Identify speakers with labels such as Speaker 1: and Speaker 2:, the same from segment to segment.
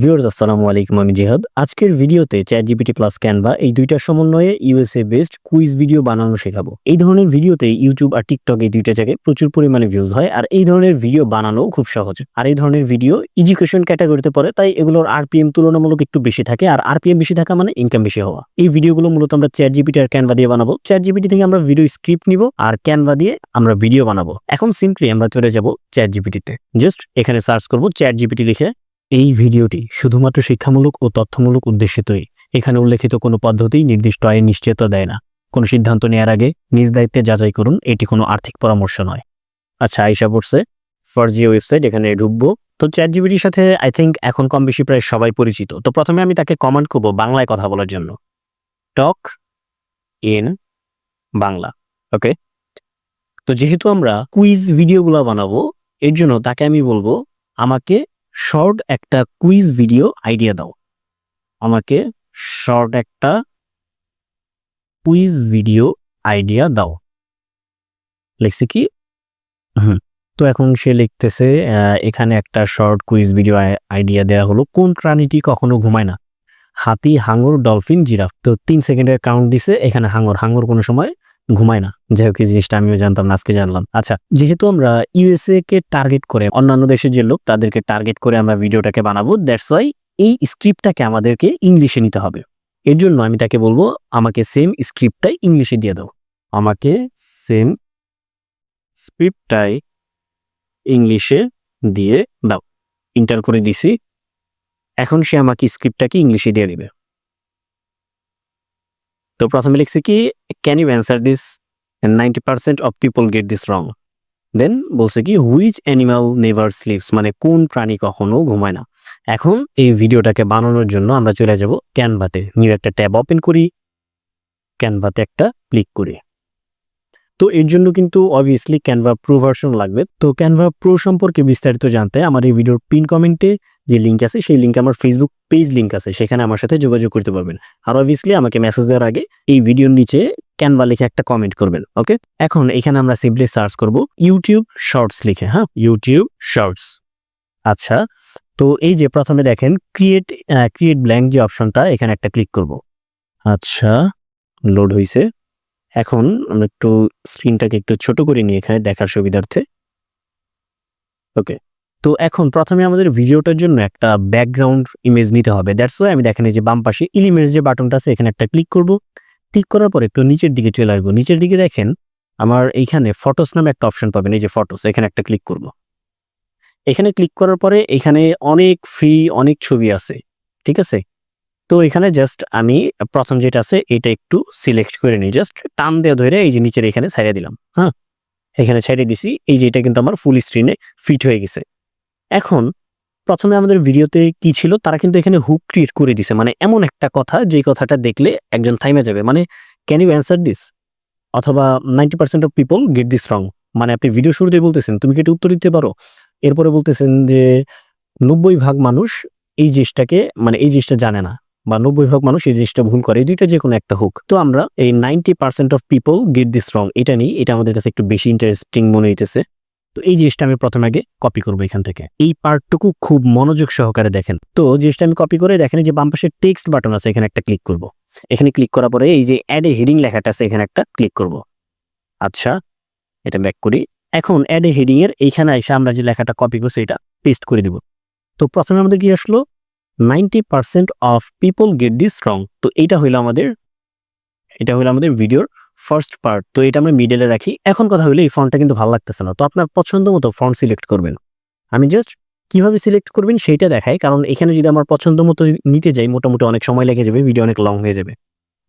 Speaker 1: Viewers, আসসালামু আলাইকুম, আমি জিহাদ। আজকের ভিডিওতে চ্যাট জিপিটি প্লাস ক্যানভা এই দুইটার সমন্বয়ে ইউএসএ বেসড কুইজ ভিডিও বানানো শেখাবো। এই ধরনের ভিডিওতে ইউটিউব আর টিকটক এই দুইটা জায়গায় প্রচুর পরিমাণে ভিউজ হয় আর এই ধরনের ভিডিও বানানো খুব সহজ। আর এই ধরনের ভিডিও এডুকেশন ক্যাটাগরিতে পড়ে, তাই এগুলোর আরপিএম তুলনামূলক একটু বেশি থাকে আর আরপিএম বেশি থাকা মানে ইনকাম বেশি হওয়া। এই ভিডিওগুলো মূলত আমরা চ্যাট জিপিটি আর ক্যানভা দিয়ে বানাবো। চ্যাট জিপিটি থেকে আমরা ভিডিও স্ক্রিপ্ট নিব আর ক্যানভা দিয়ে আমরা ভিডিও বানাবো। এখন সিম্পলি আমরা চলে যাব চ্যাট জিপিটিতে জাস্ট এখানে সার্চ করব চ্যাট জিপিটি লিখে এই ভিডিওটি শুধুমাত্র শিক্ষামূলক ও তথ্যমূলক উদ্দেশ্যে তৈরি এখানে উল্লেখিত কোনো পদ্ধতি, নির্দিষ্ট আয়ের নিশ্চয়তা দেয় না। কোনো সিদ্ধান্ত নেওয়ার আগে নিজ দায়িত্বে যাচাই করুন, এটি কোনো আর্থিক পরামর্শ নয়। আচ্ছা আইসা পড়ছে। ফরজি ওয়েবসাইট এখানে ঢুকবো। তো চ্যাট জিবিটির সাথে আই থিঙ্ক এখন কম বেশি প্রায় সবাই পরিচিত। তো প্রথমে আমি তাকে কমান্ড করব বাংলায় কথা বলার জন্য। Talk in Bangla, okay? তো যেহেতু আমরা কুইজ ভিডিওগুলো বানাবো, এর জন্য তাকে আমি বলব আমাকে শর্ট একটা কুইজ ভিডিও আইডিয়া দাও। আমাকে শর্ট একটা কুইজ ভিডিও আইডিয়া দাও। লিখছি কি? হুম, তো এখন সে লিখতেছে এখানে একটা শর্ট কুইজ ভিডিও আইডিয়া দেওয়া হলো। কোন প্রাণীটি কখনো ঘুমায় না? হাতি, হাঙর ডলফিন জিরাফ তো তিন সেকেন্ডের কাউন্ট দিছে, এখানে হাঙর হাঙর কোনো সময় ঘুমায় না। যাই হোক এই জিনিসটা আমিও জানতাম না, আজকে জানলাম। আচ্ছা যেহেতু আমরা ইউএসএ কে টার্গেট করে, অন্যান্য দেশের যে লোক, তাদেরকে টার্গেট করে আমরা ভিডিওটাকে বানাবো দ্যাটস ওয়াই এই স্ক্রিপ্টটাকে আমাদেরকে ইংলিশে নিতে হবে। এর জন্য আমি তাকে বলব, আমাকে সেম স্ক্রিপ্টটাই ইংলিশে দিয়ে দাও। আমাকে সেম স্ক্রিপ্টটাই ইংলিশে দিয়ে দাও। ইন্টার করে দিছি। এখন সে আমাকে স্ক্রিপ্টটাকে ইংলিশে দিয়ে দিবে। তো প্রথমে লিখছি কি can you answer this ninety percent of people get this wrong then বলছে কি হুইচ অ্যানিমাল নেভার স্লিপস মানে কোন প্রাণী কখনো ঘুমায় না। এখন এই ভিডিওটাকে বানানোর জন্য আমরা চলে যাব ক্যানভাতে। নিউ একটা ট্যাব ওপেন করি, ক্যানভাতে একটা ক্লিক করি। তো এর জন্য কিন্তু অবভিয়াসলি ক্যানভা প্রো ভার্সন লাগবে। তো ক্যানভা প্রো সম্পর্কে বিস্তারিত জানতে আমার এই ভিডিওর পিন কমেন্টে যে লিঙ্ক আছে, সেই লিঙ্কে আমার ফেসবুক পেজ লিঙ্ক আছে, সেখানে আমার সাথে যোগাযোগ করতে পারবেন। আর অবভিয়াসলি আমাকে মেসেজ দেওয়ার আগে এই ভিডিওর নিচে ক্যানভা লিখে একটা কমেন্ট করবেন ওকে এখন এখানে আমরা সিম্পলি সার্চ করব ইউটিউব শর্টস লিখে হ্যাঁ? ইউটিউব শর্টস আচ্ছা তো এই যে প্রথমে দেখেন ক্রিয়েট ক্রিয়েট ব্ল্যাঙ্ক যে অপশনটা এখানে একটা ক্লিক করব। আচ্ছা লোড হইছে। এখন আমরা একটু স্ক্রিনটাকে একটু ছোট করে নিই এখানে দেখার সুবিধার্থে। ওকে তো এখন প্রথমে আমাদের ভিডিওটার জন্য একটা ব্যাকগ্রাউন্ড ইমেজ নিতে হবে। দ্যাটস ওয়াই আমি দেখেন যে বাম পাশে ইলিমেজ যে বাটনটা আছে, এখানে একটা ক্লিক করব। ক্লিক করার পর একটু নিচের দিকে চলে আসব। নিচের দিকে দেখেন আমার এইখানে ফটোস নামে একটা অপশন পাবেন, এই যে ফটোস এখানে একটা ক্লিক করব। এখানে ক্লিক করার পরে এখানে অনেক ফ্রি অনেক ছবি আছে, ঠিক আছে? তো এখানে জাস্ট আমি প্রথম যেটা আছে, এটা একটু সিলেক্ট করে নিই। জাস্ট টান দিয়ে ধরে এই যে নিচের এখানে ছাইড়ে দিলাম হ্যাঁ? এখানে ছাইড়ে দিছি। এই যে এটা কিন্তু আমার ফুল স্ক্রিনে ফিট হয়ে গেছে। এখন প্রথমে আমাদের ভিডিওতে কি ছিল? তারা কিন্তু এখানে হুক ক্রিয়েট করে দিছে। মানে এমন একটা কথা, যে কথাটা দেখলে একজন থাইমে যাবে। মানে ক্যান ইউ অ্যান্সার দিস অথবা ninety percent of people get this wrong মানে আপনি ভিডিও শুরুতে বলতেছেন, তুমি কি এটা উত্তর দিতে পারো? এরপরে বলতেছেন যে, নব্বই ভাগ মানুষ এই জিনিসটাকে মানে এই জিনিসটা জানে না। বা নব্বই ভাগ মানুষ এই জিনিসটা ভুল করে দুইটা যে কোনো একটা হোক। তো আমরা এই ninety percent of people get this wrong এটা নিই এটা আমাদের কাছে একটু বেশি ইন্টারেস্টিং মনে হইতেছে। তো এই জিনিসটা আমি প্রথমে আগে কপি করব এখান থেকে। এই পার্টটুকু খুব মনোযোগ সহকারে দেখেন। তো জিনিসটা আমি কপি করে দেখেন যে বাম পাশে টেক্সট বাটন আছে, এখানে একটা ক্লিক করব। এখানে ক্লিক করার পরে এই যে অ্যাড এ হেডিং লেখাটা আছে, এখানে একটা ক্লিক করব। আচ্ছা এটা ব্যাক করি। এখন অ্যাড এ হেডিং এর এইখানে এসে আমরা যে লেখাটা কপি করছি, এটা পেস্ট করে দিব। তো প্রথমে আমাদের কি আসলো? Ninety percent of people get this wrong তো এইটা হইল আমাদের, এটা হলো আমাদের ভিডিওর ফার্স্ট পার্ট তো এটা আমরা মিডলে রাখি। এখন কথা হলো এই ফন্টটা কিন্তু ভালো লাগতেছে না। তো আপনার পছন্দ মতো ফন্ট সিলেক্ট করবেন। আমি জাস্ট কীভাবে সিলেক্ট করবেন সেইটা দেখাই। কারণ এখানে যদি আমার পছন্দ মতো নিতে যাই, মোটামুটি অনেক সময় লেগে যাবে ভিডিও অনেক লং হয়ে যাবে।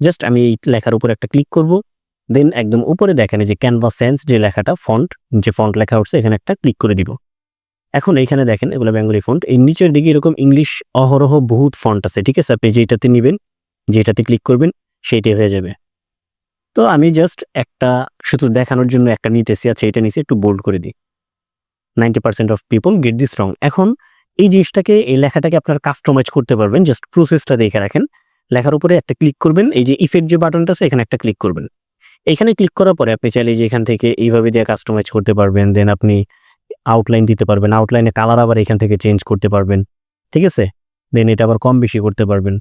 Speaker 1: জাস্ট আমি এই লেখার উপর একটা ক্লিক করব। দেন একদম উপরে দেখেন যে ক্যানভা সেন্স যে লেখাটা ফন্ট যে ফন্ট লেখা উঠছে, এখানে একটা ক্লিক করে দিব। এখন এইখানে দেখেন, এগুলো বেঙ্গলি ফন্ট এই নিচের দিকে এরকম ইংলিশ অহরহ বহুত ফন্ট আছে, ঠিক আছে? আপনি যেটাতে নেবেন, যেটাতে ক্লিক করবেন সেইটাই হয়ে যাবে। তো আমি জাস্ট একটা শুধু দেখানোর জন্য একটা নিতেছি আছে এটা নিচে একটু বোল্ড করে দিই। Ninety percent of people get this wrong এখন এই জিনিসটাকে, এই লেখাটাকে আপনার কাস্টমাইজ করতে পারবেন জাস্ট প্রসেসটা দেখে রাখেন। লেখার উপরে একটা ক্লিক করবেন, এই যে ইফেক্ট যে বাটনটা আছে, এখানে একটা ক্লিক করবেন। এখানে ক্লিক করার পরে আপনি চাইলে যে এখান থেকে এইভাবে দিয়ে কাস্টমাইজ করতে পারবেন। দেন আপনি আউটলাইন দিতে পারবেন। আউটলাইনে কালার আবার এখান থেকে চেঞ্জ করতে পারবেন। ঠিক আছে? দেন এটা আবার কম বেশি করতে পারবেন।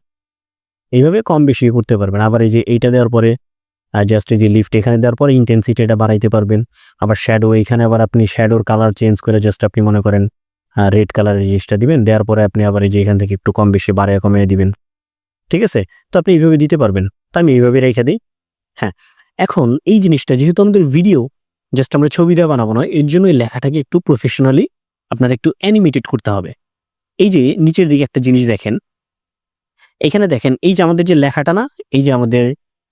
Speaker 1: এইভাবে কম বেশি করতে পারবেন। আবার এই যে এইটা দেওয়ার পরে জাস্ট এই যে লিফট এখানে দেওয়ার পরে ইন্টেন্সিটি এটা বাড়াইতে পারবেন। আবার শ্যাডো এখানে আবার আপনি শ্যাডোর কালার চেঞ্জ করে জাস্ট আপনি মনে করেন রেড কালারের জিনিসটা দিবেন। দেওয়ার পরে আপনি আবার এই যে এখান থেকে একটু কম বেশি বাড়ায় কমিয়ে দিবেন। ঠিক আছে? তো আপনি এইভাবে দিতে পারবেন। তো আমি এইভাবে রেখে দিই। হ্যাঁ। এখন এই জিনিসটা, যেহেতু আমাদের ভিডিও জাস্ট আমরা ছবিটা বানাবো না, এর জন্য এই লেখাটাকে একটু প্রফেশনালি আপনার একটু অ্যানিমেটেড করতে হবে। এই যে নিচের দিকে একটা জিনিস দেখেন, এখানে দেখেন এই যে আমাদের যে লেখাটা না, এই যে আমাদের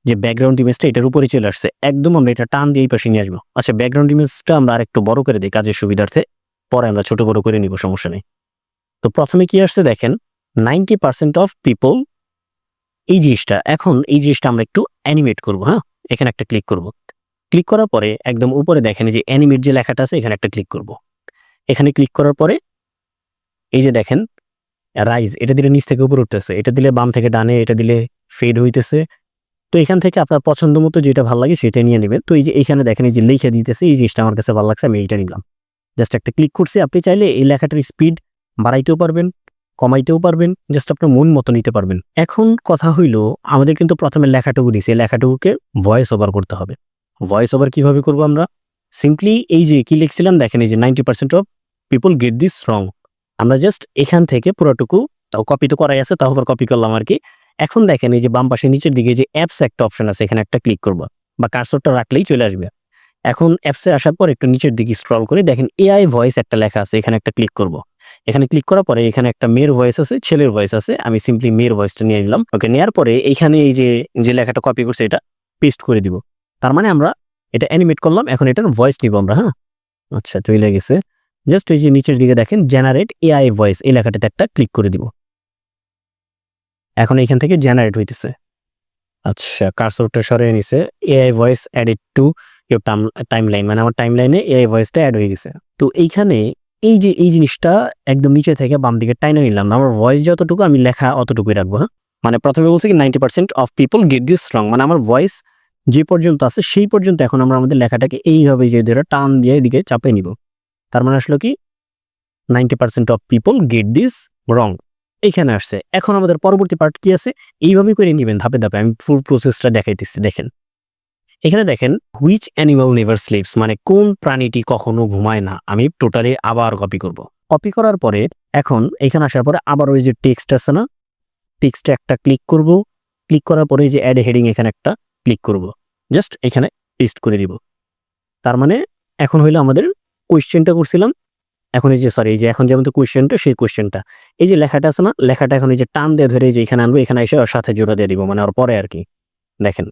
Speaker 1: যে ব্যাকগ্রাউন্ড ইমেজটা এটার উপরে চলে আসছে। একদম আমরা এটা টান দিয়ে এই পাশে নিয়ে আসব। আচ্ছা ব্যাকগ্রাউন্ড ইমেজটা আমরা আরেকটু বড় করে দিই কাজের সুবিধার্থে, পরে আমরা ছোট বড় করে নিব, সমস্যা নেই। তো প্রথমে কি আসছে দেখেন নাইনটি পার্সেন্ট অফ পিপল এই জিনিসটা, এখন এই জিনিসটা আমরা একটু অ্যানিমেট করব হ্যাঁ? এখানে একটা ক্লিক করব। ক্লিক করার পরে একদম উপরে দেখেন যে অ্যানিমেট যে লেখাটা আছে, এখানে একটা ক্লিক করব। এখানে ক্লিক করার পরে এই যে দেখেন রাইজ এটা দিলে নিচ থেকে উপরে উঠতেছে, এটা দিলে বাম থেকে ডানে, এটা দিলে ফেড হইতেছে। তো এখান থেকে আপনার পছন্দ মতো যেটা ভালো লাগে সেটা নিয়ে নেবেন। তো এই যে এখানে দেখেন এই যে লিখে দিতেছে, এই জিনিসটা আমার কাছে ভালো লাগছে, আমি এইটা নিলাম। জাস্ট একটা ক্লিক করছি, আপনি চাইলে এই লেখাটার স্পিড বাড়াইতেও পারবেন, কমাইতেও পারবেন জাস্ট আপনার মন মতো নিতে পারবেন। এখন কথা হইল, আমাদের কিন্তু প্রথমে লেখাটুকু দিছে, লেখাটুকুকে ভয়েস ওভার করতে হবে। ভয়েস ওভার কীভাবে করব আমরা? সিম্পলি এই যে কি লিখছিলাম, দেখেন এই যে ninety percent of people get this wrong আমরা জাস্ট এখান থেকে পুরোটুকু, তাও কপি তো করাই আছে, তাও আবার কপি করলাম আর কি। এখন দেখেন এই যে বাম পাশে নিচের দিকে যে অ্যাপস একটা অপশন আছে, এখানে একটা ক্লিক করব, বা কার্সরটা রাখলেই চলে আসবে। এখন অ্যাপসে আসার পর একটু নিচের দিকে স্ক্রল করে, দেখেন এআই ভয়েস একটা লেখা আছে, এখানে একটা ক্লিক করব। এখানে ক্লিক করার পরে এখানে একটা মেয়ের ভয়েস আছে, ছেলের ভয়েস আছে, আমি সিম্পলি মেয়ের ভয়েসটা নিয়ে নিলাম। ওকে নেওয়ার পরে এইখানে এই যে যে লেখাটা কপি করছে, এটা পেস্ট করে দিব। তার মানে আমরা এটা অ্যানিমেট করলাম, এখন এটার ভয়েস নিব আমরা হ্যাঁ? আচ্ছা চলে গেছে। জাস্ট ওই যে নিচের দিকে দেখেন জেনারেট এআই ভয়েস এই লেখাটাতে একটা ক্লিক করে দিব। এখন এখান থেকে জেনারেট হইতেছে। আচ্ছা কার্সরটা সরিয়ে নিছে। AI voice added to your timeline মানে আমার টাইম লাইনে এআই ভয়েসটা অ্যাড হয়ে গেছে। তো এইখানে এই যে, এই জিনিসটা একদম নিচে থেকে বাম দিকে টাইনে নিলাম না, আমার ভয়েস যতটুকু আমি লেখা অতটুকুই রাখব হ্যাঁ? মানে প্রথমে বলছি কি ninety percent of people get this wrong মানে আমার ভয়েস যে পর্যন্ত আছে সেই পর্যন্ত এখন আমরা আমাদের লেখাটাকে এইভাবে যে ধরে টান দিয়ে এদিকে চাপে নিব। তার মানে আসলো কি? Ninety percent of people get this wrong. এখানে আসছে। এখন আমাদের পরবর্তী পার্ট কি আছে? এইভাবেই করে নেবেন ধাপে ধাপে। আমি ফুল প্রসেসটা দেখাইতেছি, দেখেন। এখানে দেখেন হুইচ অ্যানিমাল নেভার স্লিপস মানে কোন প্রাণীটি কখনো ঘুমায় না? আমি টোটালি আবার কপি করব। কপি করার পরে এখন এখানে আসার পরে আবার ওই যে টেক্সট আছে না? টেক্সটে একটা ক্লিক করব। ক্লিক করার পরে যে অ্যাড হেডিং এখানে একটা ক্লিক করব। জাস্ট এখানে পেস্ট করে দিব তার মানে এখন হইল আমাদের কোয়েশ্চেনটা করছিলাম। এখন এই যে সরি এই যে এখন যেমন কোয়েশ্চেনটা সেই কোয়েশ্চেনটা এই যে লেখাটা আছে না, লেখাটা এখন এই যে টান দিয়ে ধরে যে এখানে আনব, এখানে এসে ওর সাথে জোড়া দিয়ে দিব মানে ওর পরে আর কি। দেখেন,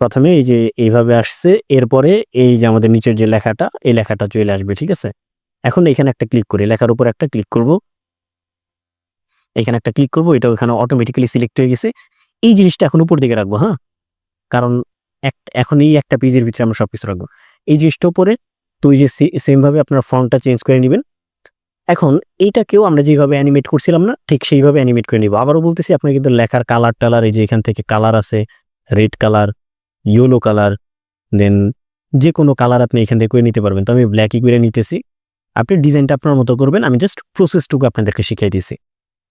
Speaker 1: প্রথমে এই যে এইভাবে আসছে, এরপরে এই যে আমাদের নিচের যে লেখাটা, এই লেখাটা চলে আসবে, ঠিক আছে? এখন এখানে একটা ক্লিক করি, লেখার উপর একটা ক্লিক করব। এখানে একটা ক্লিক করব এটা ওখানে অটোমেটিক্যালি সিলেক্ট হয়ে গেছে। এই জিনিসটা এখন উপর দিকে রাখব হ্যাঁ? কারণ এখন এই একটা পেজের ভিতরে আমরা সব কিছু রাখব। এই জিনিসটা উপরে তো ওই যে সেমভাবে আপনার ফর্মটা চেঞ্জ করে নেবেন। এখন এইটাকেও আমরা যেভাবে অ্যানিমেট করছিলাম না, ঠিক সেইভাবে অ্যানিমেট করে নিব। আবারও বলতেছি, আপনার কিন্তু লেখার কালার টালার, এই যে এখান থেকে কালার আছে red colour yellow colour then যে কোনো কালার আপনি এখান থেকে করে নিতে পারবেন। তো আমি ব্ল্যাকই করে নিতেছি। আপনি ডিজাইনটা আপনার মতো করবেন, আমি জাস্ট প্রসেসটুকু আপনাদেরকে শিখিয়ে দিয়েছি।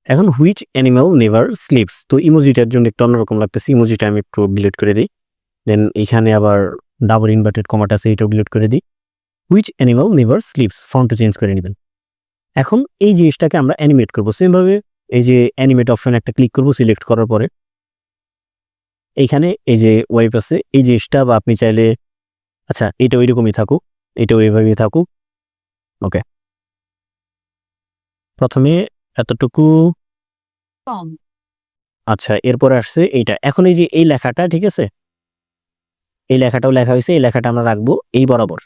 Speaker 1: এখন হুইচ অ্যানিমাল নেভার স্লিপস তো ইমোজিটার জন্য একটু অন্যরকম লাগতেছে ইমোজিটা আমি একটু ডিলিট করে দিই। দেন এখানে আবার ডাবল ইনভার্টেড কমাটা আছে এটাও ডিলিট করে দিই। হুইচ অ্যানিমাল নেভার স্লিপস ফন্টটা চেঞ্জ করে নেবেন। এখন এই জিনিসটাকে আমরা অ্যানিমেট করব। সেমভাবে এই যে অ্যানিমেট অপশন একটা ক্লিক করব সিলেক্ট করার পরে। এইখানে এই যে ওয়েব আছে এই জিনিসটা বা আপনি চাইলে আচ্ছা এটা ওইরকমই থাকুক এটা ওইভাবেই থাকুক। ওকে প্রথমে এতটুকু। আচ্ছা এরপরে আসছে এইটা। এখন এই যে এই লেখাটা ঠিক আছে? এই লেখাটাও লেখা হয়েছে, এই লেখাটা আমরা রাখব এই বরাবর।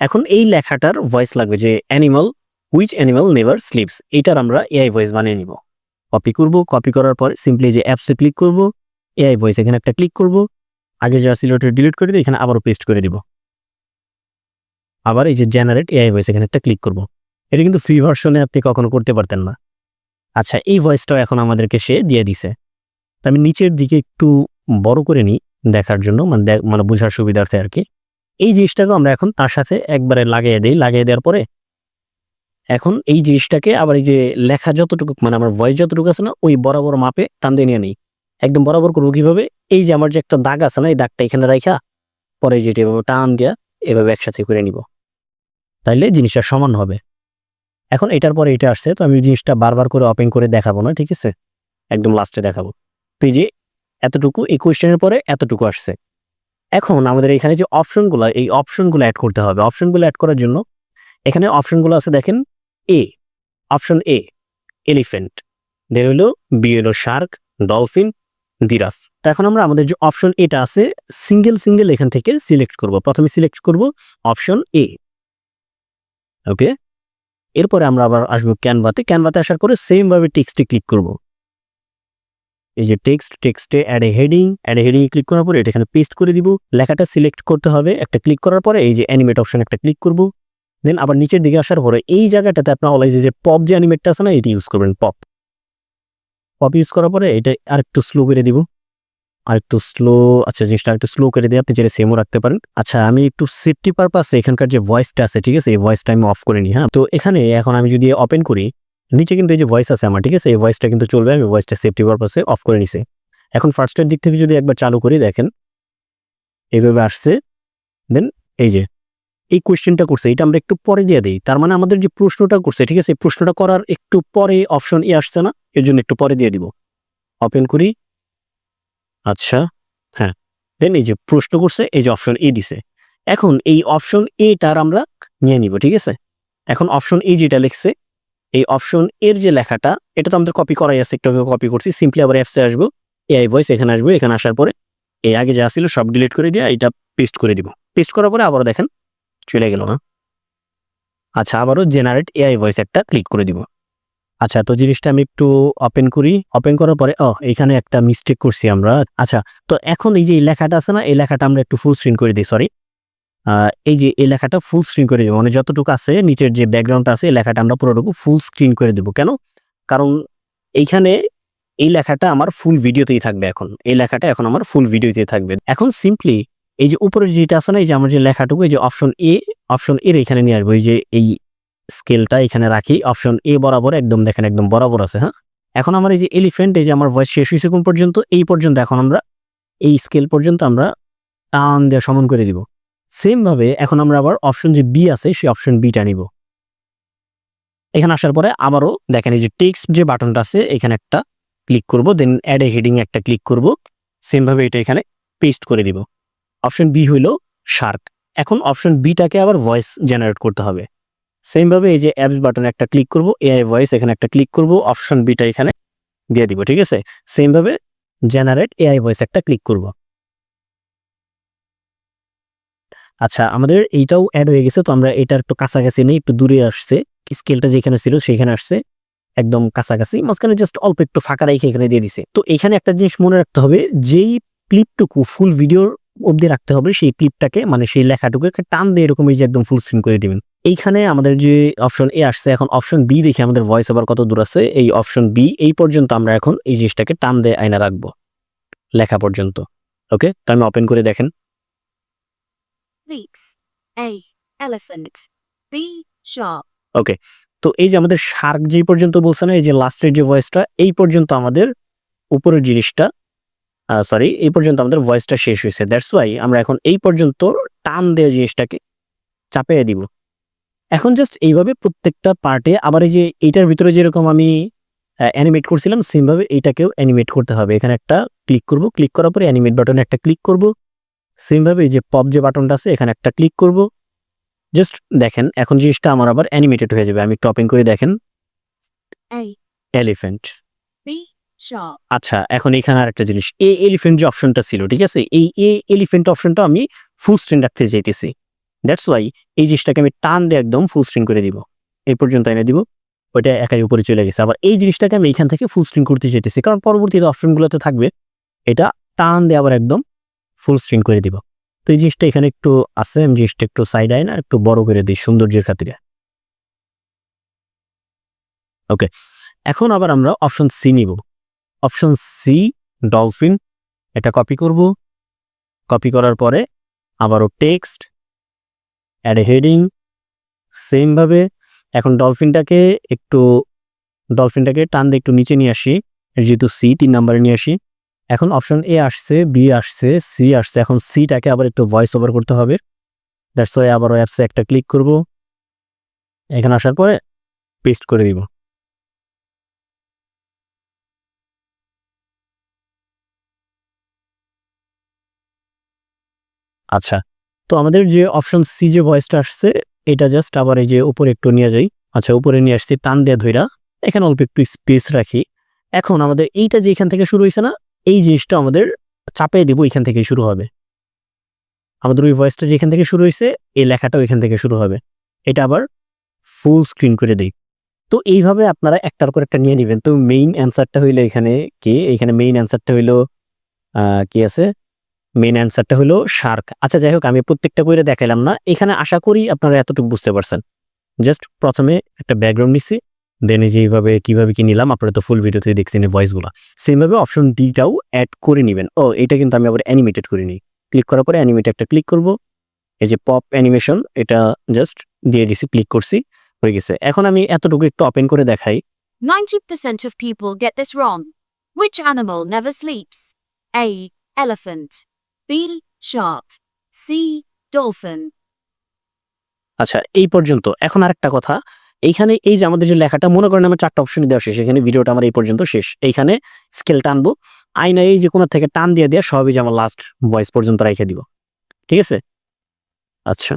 Speaker 1: এখন এই লেখাটার ভয়েস লাগবে যে animal which animal never sleeps এইটার আমরা এআই ভয়েস বানিয়ে নিব। কপি করব কপি করার পর সিম্পলি যে অ্যাপসে ক্লিক করব এআই ভয়েস এখানে একটা ক্লিক করব, আগে যা ছিল ওটা ডিলিট করে দিই এখানে আবারও পেস্ট করে দিব। আবার এই যে জেনারেট এআই ভয়েস এখানে একটা ক্লিক করব। এটা কিন্তু ফ্রি ভার্সনে আপনি কখনো করতে পারতেন না। আচ্ছা এই ভয়েসটাও এখন আমাদেরকে সে দিয়ে দিছে। আমি নিচের দিকে একটু বড় করে নিই। দেখার জন্য মানে মানে বোঝার সুবিধার্থে আর কি। এই জিনিসটাকে আমরা এখন তার সাথে একবারে লাগিয়ে দিই, লাগিয়ে দেওয়ার পরে এখন এই জিনিসটাকে আবার এই যে লেখা যতটুকু মানে আমার ভয়েস যতটুকু আছে না, ওই বরাবর মাপে টান দিয়ে নিয়ে নিই। একদম বরাবর করব কীভাবে এই যে আমার যে একটা দাগ আছে না, এই দাগটা এখানে রাখা পরে যেটা এভাবে টান দেওয়া এভাবে একসাথে করে নিব। তাইলে জিনিসটা সমান হবে। এখন এটার পরে এটা আসছে, তো আমি জিনিসটা বারবার করে ওপেন করে দেখাবো না, ঠিক আছে? একদম লাস্টে দেখাবো। তো এই যে এতটুকু, এই কোয়েশ্চেনের পরে এতটুকু আসছে। এখন আমাদের এখানে যে অপশনগুলো এই অপশনগুলো অ্যাড করতে হবে। অপশনগুলো অ্যাড করার জন্য এখানে অপশনগুলো আছে, দেখেন এ অপশন এ এলিফেন্ট দেন হলো বি হলো শার্ক ডলফিন দিরাফ তো এখন আমরা আমাদের যে অপশন এটা আছে সিঙ্গেল সিঙ্গেল এখান থেকে সিলেক্ট করব। প্রথমে সিলেক্ট করব অপশন এ ওকে এরপরে আমরা আবার আসব ক্যানভাতে ক্যানভাতে আসার পরে সেম ভাবে টেক্সটে ক্লিক করব। এই যে টেক্সট টেক্সটে add a heading add a heading click করার পরে এটা এখানে পেস্ট করে দিব। লেখাটা সিলেক্ট করতে হবে, একটা ক্লিক করার পরে এই যে অ্যানিমেট অপশন একটা ক্লিক করব। দেন আবার নিচের দিকে আসার পরে এই জায়গাটাতে আপনার অলওয়েজ যে পপ যে অ্যানিমেটটা আছে না, এটি ইউজ করবেন পপ পপ ইউজ করার পরে এটা আর একটু স্লো করে দিব। আর একটু স্লো আচ্ছা জিনিসটা আর একটু স্লো করে দিয়ে আপনি যেটা সেমও রাখতে পারেন। আচ্ছা আমি একটু সেফটি পারপাসে এখানকার যে ভয়েসটা আছে, ঠিক আছে? এই ভয়েসটা আমি অফ করে নিই হ্যাঁ? তো এখানে এখন আমি যদি ওপেন করি নিচে কিন্তু এই যে ভয়েস আছে আমার, ঠিক আছে? এই ভয়েসটা কিন্তু চলবে, আমি ভয়েসটা সেফটি পারপাসে অফ করে নিছি। এখন ফার্স্টের দিক থেকে যদি একবার চালু করি, দেখেন। এইভাবে আসছে। দেন এই যে, এই কোয়েশ্চেনটা করছে, এটা আমরা একটু পরে দিয়ে দিই। তার মানে আমাদের যে প্রশ্নটা করছে, ঠিক আছে? এই প্রশ্নটা করার একটু পরে অপশন ই আসছে না? এর জন্য একটু পরে দিয়ে দিব। ওপেন করি। আচ্ছা হ্যাঁ। দেন এই যে প্রশ্ন করছে, এই যে অপশন এ দিছে। এখন এই অপশন এটার আমরা নিয়ে নিব, ঠিক আছে? এখন অপশন এ যেটা লিখছে এই অপশন এর যে লেখাটা, এটা তো আমাদের কপি করাই আছে, একটু কপি করছি সিম্পলি আবার অ্যাপসে আসব এআই ভয়েস এখানে আসব, এখানে আসার পরে এই আগে যা ছিল সব ডিলিট করে দিয়ে এটা পেস্ট করে দিব। পেস্ট করার পরে আবারও দেখেন, চলে গেল না। আচ্ছা আবারও জেনারেট এআই ভয়েস একটা ক্লিক করে দিব। আচ্ছা তো জিনিসটা আমি একটু ওপেন করি। ওপেন করার পরে, ও, এখানে একটা মিস্টেক করছি আমরা। আচ্ছা তো এখন এই যে লেখাটা আছে না, এই লেখাটা আমরা একটু ফুল স্ক্রিন করে দিই সরি এই যে এই লেখাটা ফুল স্ক্রিন করে দেবো। মানে যতটুকু আছে, নিচের যে ব্যাকগ্রাউন্ডটা আছে, এই লেখাটা আমরা পুরোটুকু ফুল স্ক্রিন করে দেবো। কেন? কারণ এইখানে এই লেখাটা আমার ফুল ভিডিওতেই থাকবে এখন। এই লেখাটা এখন আমার ফুল ভিডিওতেই থাকবে। এখন সিম্পলি এই যে উপরে যেটা আছে না, এই যে আমার যে লেখাটুকু, এই যে অপশন এ অপশন এর এখানে নিয়ে আসব। এই যে এই স্কেলটা এখানে রাখি অপশন এ বরাবর একদম, দেখেন একদম বরাবর আছে হ্যাঁ? এখন আমার এই যে এলিফেন্ট এই যে আমার ভয়েস শেষ হয়েছে কোন পর্যন্ত, এই পর্যন্ত এখন আমরা, এই স্কেল পর্যন্ত আমরা টান দেওয়া সমান করে দিব। সেম ভাবে এখন আমরা আবার অপশন যে বি আছে, সেই অপশন বিটা নিব। এখানে আসার পরে আবারও দেখেন এই যে টেক্সট যে বাটনটা আছে, এখানে একটা ক্লিক করব, দেন অ্যাড এ হেডিং একটা ক্লিক করব সেম ভাবে এটা এখানে পেস্ট করে দিব। অপশন বি হইল শার্ক এখন অপশন বিটাকে আবার ভয়েস জেনারেট করতে হবে। সেম ভাবে এই যে অ্যাপস বাটনে একটা ক্লিক করব এআই ভয়েস এখানে একটা ক্লিক করব, অপশন বিটা এখানে দিয়ে দিব, ঠিক আছে? সেম ভাবে জেনারেট এআই ভয়েস একটা ক্লিক করব। আচ্ছা আমাদের এইটাও অ্যাড হয়ে গেছে, তো আমরা এটার একটু কাছাকাছি নেই, একটু দূরে আসছে। স্কেলটা যেখানে ছিল সেখানে আসছে, একদম কাছাকাছি। মাঝখানে জাস্ট অল্প একটু ফাঁকা রেখে এখানে দিয়ে দিছে। তো এখানে একটা জিনিস মনে রাখতে হবে, যেই ক্লিপটুকু ফুল ভিডিওর অবধি রাখতে হবে, সেই ক্লিপটাকে মানে সেই লেখাটুকু একটা টান দিয়ে এরকম এই যে একদম ফুল স্ক্রিন করে দিবেন। এইখানে আমাদের যে অপশন এ আসছে, এখন অপশন বি দেখে আমাদের ভয়েস ওভার কত দূর আছে, এই অপশন বি এই পর্যন্ত আমরা এখন এই জিনিসটাকে টান দিয়ে আয়না রাখব, লেখা পর্যন্ত। ওকে তো আমি ওপেন করে দেখেন।
Speaker 2: Leaks. A. Elephant. B. Shark.
Speaker 1: ওকে তো এই যে আমাদের শার্ক যেই পর্যন্ত বলছে না, এই যে লাস্টের যে ভয়েসটা এই পর্যন্ত আমাদের উপরের জিনিসটা সরি এই পর্যন্ত আমাদের ভয়েসটা শেষ হয়েছে দ্যাটস ওয়াই আমরা এখন এই পর্যন্ত টান দেওয়া জিনিসটাকে চাপিয়ে দিব এখন জাস্ট এইভাবে প্রত্যেকটা পার্টে আবার এই যে এইটার ভিতরে যেরকম আমি অ্যানিমেট করছিলাম সেমভাবে এইটাকেও অ্যানিমেট করতে হবে এখানে একটা ক্লিক করব ক্লিক করার পরে অ্যানিমেট বাটনে একটা ক্লিক করব সেমভাবে এই যে পপ যে বাটনটা আছে এখানে একটা ক্লিক করব। জাস্ট দেখেন এখন জিনিসটা আমার আবার অ্যানিমেটেড হয়ে যাবে। আমি টপিং করে দেখেন. এলিফেন্ট আচ্ছা এখন এখানে আর একটা জিনিস। এ এলিফেন্ট যে অপশনটা ছিল ঠিক আছে? এই এ এলিফেন্ট অপশনটা আমি ফুল স্ক্রিন রাখতে চাইতেছি। দ্যাটস ওয়াই এই জিনিসটাকে আমি টান দিয়ে একদম ফুল স্ক্রিন করে দিব। এই পর্যন্ত এনে দিব। ওইটা একাই উপরে চলে গেছে। আবার এই জিনিসটাকে আমি এখান থেকে ফুল স্ক্রিন করতে চাইতেছি। কারণ পরবর্তীতে অপশনগুলোতে থাকবে। এটা টান দিয়ে আবার একদম ফুল স্ক্রিন করে দিব। তো এই জিনিসটা এখানে একটু আছে, আমি জিনিসটা একটু সাইড আয় না, একটু বড় করে দিই সৌন্দর্যের খাতিরে। ওকে এখন আবার আমরা অপশন সি নিব। অপশন সি ডলফিন এটা কপি করব। কপি করার পরে আবারও টেক্সট অ্যাড হেডিং সেমভাবে এখন ডলফিনটাকে একটু ডলফিনটাকে টান দিয়ে একটু নিচে নিয়ে আসি। যেহেতু সি তিন নাম্বারে নিয়ে আসি। এখন অপশন এ আসছে বি আসছে সি আসছে। এখন সিটাকে আবার একটু ভয়েস ওভার করতে হবে। দ্যাটস ওয়াই আবার অ্যাপসে একটা ক্লিক করব। এখানে আসার পরে পেস্ট করে দিব। আচ্ছা তো আমাদের যে অপশন সি যে ভয়েসটা আসছে, এটা জাস্ট আবার এই যে উপরে একটু নিয়ে যাই। আচ্ছা উপরে নিয়ে আসছি, টান দেয়া ধইরা। এখানে অল্প একটু স্পেস রাখি। এখন আমাদের এইটা যে এখান থেকে শুরু হয়েছে না এই জিনিসটা আমাদের চাপিয়ে দিব এখান থেকে শুরু হবে। আমাদের ওই ভয়েসটা যেখান থেকে শুরু হয়েছে এই লেখাটাও এখান থেকে শুরু হবে। এটা আবার ফুল স্ক্রিন করে দিই। তো এইভাবে আপনারা একটার পর একটা নিয়ে নেবেন। তো মেইন অ্যান্সারটা হইল এখানে কি? এখানে মেইন অ্যান্সারটা হইল কি আছে? মেইন অ্যান্সারটা হলো শার্ক আচ্ছা যাই হোক, আমি প্রত্যেকটা করে দেখাইলাম না। এখানে আশা করি আপনারা এতটুকু বুঝতে পারছেন। জাস্ট প্রথমে একটা ব্যাকগ্রাউন্ড নিচ্ছি দেন এই যে এইভাবে কীভাবে কি নিলাম আপনারা তো ফুল ভিডিওতে দেখছেন এই ভয়েসগুলো সেমভাবে অপশন ডিটাও অ্যাড করে নেবেন ও এটা কিন্তু আমি আবার অ্যানিমেটেড করে নিই ক্লিক করার পরে অ্যানিমেট একটা ক্লিক করব এই যে পপ অ্যানিমেশন এটা জাস্ট দিয়ে দিছি ক্লিক করছি হয়ে গেছে এখন আমি এতটুকু একটু ওপেন করে দেখাই
Speaker 2: 90% of people get this wrong. Which animal never sleeps? A. Elephant. B. Shark. C. Dolphin.
Speaker 1: আচ্ছা এই পর্যন্ত এখন আরেকটা কথা এইখানে এই যে আমাদের যে লেখাটা, মনে করেন আমার চারটা অপশন দেওয়া শেষ, এখানে ভিডিওটা আমার এই পর্যন্ত শেষ। এইখানে স্কেল টানবো আইনা এই যে কোনো থেকে টান দিয়ে দেওয়া, সবই যে আমার লাস্ট ভয়েস পর্যন্ত রেখে দিব। ঠিক আছে? আচ্ছা।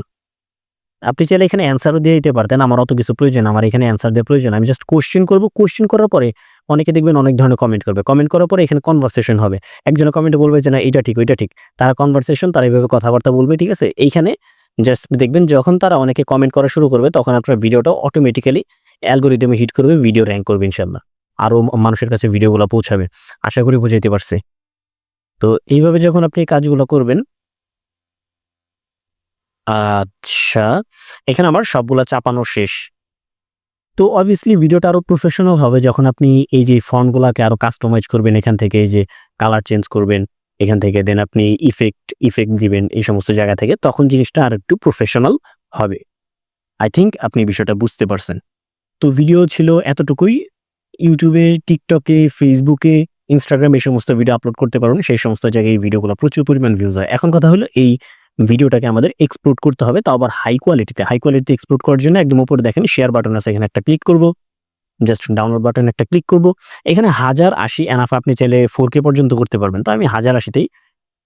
Speaker 1: আপনি চাইলে এখানে অ্যান্সারও দিয়ে দিতে পারতেন, আমার অত কিছু প্রয়োজন আমার এখানে অ্যান্সার দেওয়ার প্রয়োজন আমি জাস্ট কোশ্চেন করব। কোশ্চেন করার পরে অনেকে দেখবেন অনেক ধরনের কমেন্ট করবে। কমেন্ট করার পরে এখানে কনভারসেশন হবে। একজনের কমেন্টে বলবে যে, না এটা ঠিক, ওইটা ঠিক। তারা কনভারসেশন তারা এইভাবে কথাবার্তা বলবে, ঠিক আছে? এইখানে জাস্ট দেখবেন যখন তারা অনেকে কমেন্ট করা শুরু করবে, তখন আপনার ভিডিওটা অটোমেটিক্যালি অ্যালগোরিদমে হিট করবে ভিডিও র্যাঙ্ক করবে ইনশাল্লাহ আরও মানুষের কাছে ভিডিওগুলো পৌঁছাবে। আশা করি বুঝাইতে পারছে। তো এইভাবে যখন আপনি এই কাজগুলো করবেন আচ্ছা এখানে আমার সবগুলা চাপানো শেষ। তো অবভিয়াসলি ভিডিওটা আরও প্রফেশনাল হবে যখন আপনি এই যে ফন্টগুলোকে আরও কাস্টমাইজ করবেন এখান থেকে, এই যে কালার চেঞ্জ করবেন। এখান থেকে দেন আপনি ইফেক্ট ইফেক্ট দিবেন এই সমস্ত জায়গা থেকে, তখন জিনিসটা আর একটু প্রফেশনাল হবে। আই থিঙ্ক আপনি বিষয়টা বুঝতে পারছেন। তো ভিডিও ছিল এতটুকুই। ইউটিউবে টিকটকে ফেসবুকে ইনস্টাগ্রাম এই সমস্ত ভিডিও আপলোড করতে পারবেন সেই সমস্ত জায়গায় এই ভিডিওগুলো প্রচুর পরিমাণ ভিউজ হয়। এখন কথা হলো, এই ভিডিওটাকে আমাদের এক্সপোর্ট করতে হবে। তাও আবার হাই কোয়ালিটিতে হাই কোয়ালিটিতে এক্সপোর্ট করার জন্য একদম উপরে দেখেন শেয়ার বাটন আছে। এখানে একটা ক্লিক করব। জাস্ট ডাউনলোড বাটন একটা ক্লিক করব। এখানে হাজার আশি এনাফ আপনি চাইলে ফোর কে পর্যন্ত করতে পারবেন। তো আমি হাজার আশিতেই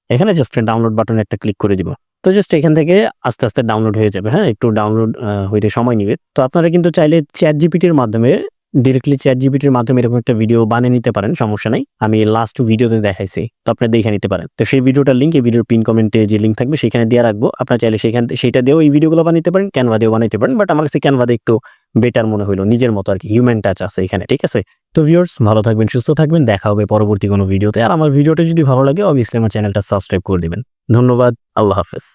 Speaker 1: এখানে জাস্ট ডাউনলোড বাটন একটা ক্লিক করে দিব। তো জাস্ট এখান থেকে আস্তে আস্তে ডাউনলোড হয়ে যাবে হ্যাঁ? একটু ডাউনলোড হইতে সময় নিবে। তো আপনারা কিন্তু চাইলে চ্যাট জিপিটির মাধ্যমে ডিরেক্টলি চ্যাট জিপিটির মাধ্যমে এরকম একটা ভিডিও বানিয়ে নিতে পারেন, সমস্যা নাই। আমি লাস্ট ভিডিওতে দেখাইছি, তো আপনি দেখে নিতে পারেন। তো সেই ভিডিওটার লিঙ্ক এই ভিডিওর পিন কমেন্টে যে লিঙ্ক থাকবে, সেখানে দিয়ে রাখব। আপনারা চাইলে সেখান, সেটা দিয়েও এই ভিডিওগুলো বানাতে পারেন ক্যানভা দিয়েও বানাইতে পারেন বাট আমার কাছে ক্যানভা দিয়ে একটু বেটার মনে হইল। নিজের মতো আর কি হিউম্যান টাচ আছে এখানে, ঠিক আছে? তো ভিউয়ার্স ভালো থাকবেন, সুস্থ থাকবেন, দেখা হবে পরবর্তী কোনো ভিডিওতে আর আমার ভিডিওটা যদি ভালো লাগে অবভিয়াসলি আমার চ্যানেলটা সাবস্ক্রাইব করে দিবেন। ধন্যবাদ, আল্লাহ হাফেজ।